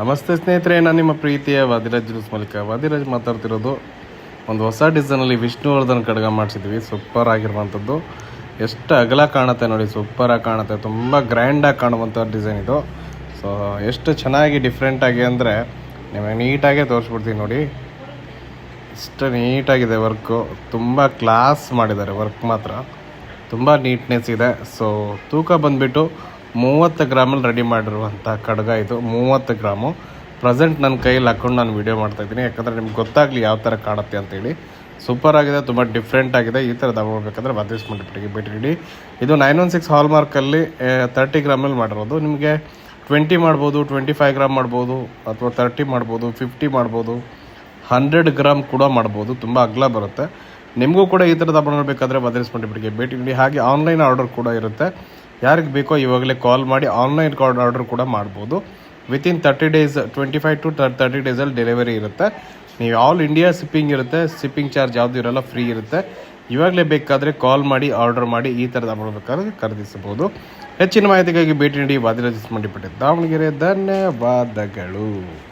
ನಮಸ್ತೆ ಸ್ನೇಹಿತರೆ, ನಾನು ನಿಮ್ಮ ಪ್ರೀತಿಯ ವಾದಿರಾಜ್ ಮಾಲೀಕ ವಾದಿರಾಜ್ ಮಾತಾಡ್ತಿರೋದು ಒಂದು ಹೊಸ ಡಿಸೈನಲ್ಲಿ ವಿಷ್ಣುವರ್ಧನ್ ಕಡಗ ಮಾಡಿಸಿದ್ವಿ. ಸೂಪರ್ ಆಗಿರುವಂಥದ್ದು. ಎಷ್ಟು ಅಗಲ ಕಾಣುತ್ತೆ ನೋಡಿ ಸೂಪರಾಗಿ ಕಾಣುತ್ತೆ. ತುಂಬ ಗ್ರ್ಯಾಂಡಾಗಿ ಕಾಣುವಂಥ ಡಿಸೈನ್ ಇದು. ಸೊ ಎಷ್ಟು ಚೆನ್ನಾಗಿ ಡಿಫ್ರೆಂಟಾಗಿ ಅಂದರೆ, ನಿಮಗೆ ನೀಟಾಗೇ ತೋರಿಸ್ಬಿಡ್ತೀನಿ ನೋಡಿ. ಇಷ್ಟು ನೀಟಾಗಿದೆ ವರ್ಕು ತುಂಬ ಕ್ಲಾಸ್ ಮಾಡಿದ್ದಾರೆ ವರ್ಕ್ ಮಾತ್ರ. ತುಂಬ ನೀಟ್ನೆಸ್ ಇದೆ. ಸೊ ತೂಕ ಬಂದುಬಿಟ್ಟು ಮೂವತ್ತು ಗ್ರಾಮಲ್ಲಿ ರೆಡಿ ಮಾಡಿರುವಂಥ ಖಡ್ಗ ಇದು. ಮೂವತ್ತು ಗ್ರಾಮು. ಪ್ರೆಸೆಂಟ್ ನನ್ನ ಕೈಯಲ್ಲಿ ಹಾಕ್ಕೊಂಡು ನಾನು ವೀಡಿಯೋ ಮಾಡ್ತಾಯಿದ್ದೀನಿ ಯಾಕಂದರೆ ನಿಮ್ಗೆ ಗೊತ್ತಾಗಲಿ ಯಾವ ಥರ ಕಾಣುತ್ತೆ ಅಂತೇಳಿ. ಸೂಪರ್ ಆಗಿದೆ, ತುಂಬ ಡಿಫ್ರೆಂಟ್ ಆಗಿದೆ. ಈ ಥರ ತಗೊಳ್ಬೇಕಂದ್ರೆ ಬದಲಿಸ್ ಭೇಟಿ ನೀಡಿ. ಇದು ನೈನ್ ಒನ್ ಸಿಕ್ಸ್ ಹಾಲ್ಮಾರ್ಕಲ್ಲಿ ತರ್ಟಿ ಗ್ರಾಮಲ್ಲಿ ಮಾಡಿರೋದು. ನಿಮಗೆ ಟ್ವೆಂಟಿ ಮಾಡ್ಬೋದು ಟ್ವೆಂಟಿ ಫೈವ್ ಗ್ರಾಮ್ ಮಾಡ್ಬೋದು, ಅಥವಾ ತರ್ಟಿ ಮಾಡ್ಬೋದು ಫಿಫ್ಟಿ ಮಾಡ್ಬೋದು ಹಂಡ್ರೆಡ್ ಗ್ರಾಮ್ ಕೂಡ ಮಾಡ್ಬೋದು. ತುಂಬ ಅಗಲ ಬರುತ್ತೆ. ನಿಮಗೂ ಕೂಡ ಈ ಥರದ ಹಬ್ಬ ಬೇಕಾದರೆ ಬದಲಿಸ್ಕೊಂಡಿಬಿಟ್ಟಿಗೆ ಭೇಟಿ ನೀಡಿ. ಹಾಗೆ ಆನ್ಲೈನ್ ಆರ್ಡರ್ ಕೂಡ ಇರುತ್ತೆ. ಯಾರಿಗೆ ಬೇಕೋ ಇವಾಗಲೇ ಕಾಲ್ ಮಾಡಿ ಆನ್ಲೈನ್ ಕಾರ್ಡ್ ಆರ್ಡರ್ ಕೂಡ ಮಾಡ್ಬೋದು. Within thirty days twenty five to thirty ಡೇಸಲ್ಲಿ ಡೆಲಿವರಿ ಇರುತ್ತೆ. ನೀವು ಆಲ್ ಇಂಡಿಯಾ ಶಿಪ್ಪಿಂಗ್ ಇರುತ್ತೆ ಶಿಪ್ಪಿಂಗ್ ಚಾರ್ಜ್ ಯಾವುದು ಇರೋಲ್ಲ ಫ್ರೀ ಇರುತ್ತೆ. ಇವಾಗಲೇ ಬೇಕಾದರೆ ಕಾಲ್ ಮಾಡಿ ಆರ್ಡರ್ ಮಾಡಿ ಈ ಥರದ ಮಾಡಬೇಕಾದ್ರೆ ಬೇಕಾದ್ರೆ ಖರೀದಿಸಬಹುದು. ಹೆಚ್ಚಿನ ಮಾಹಿತಿಗಾಗಿ ಭೇಟಿ ನೀಡಿ, ವಾದಿರಾಜ್ ಮಂಡಿಪಟ್ಟೆ ದಾವಣಗೆರೆ. ಧನ್ಯವಾದಗಳು.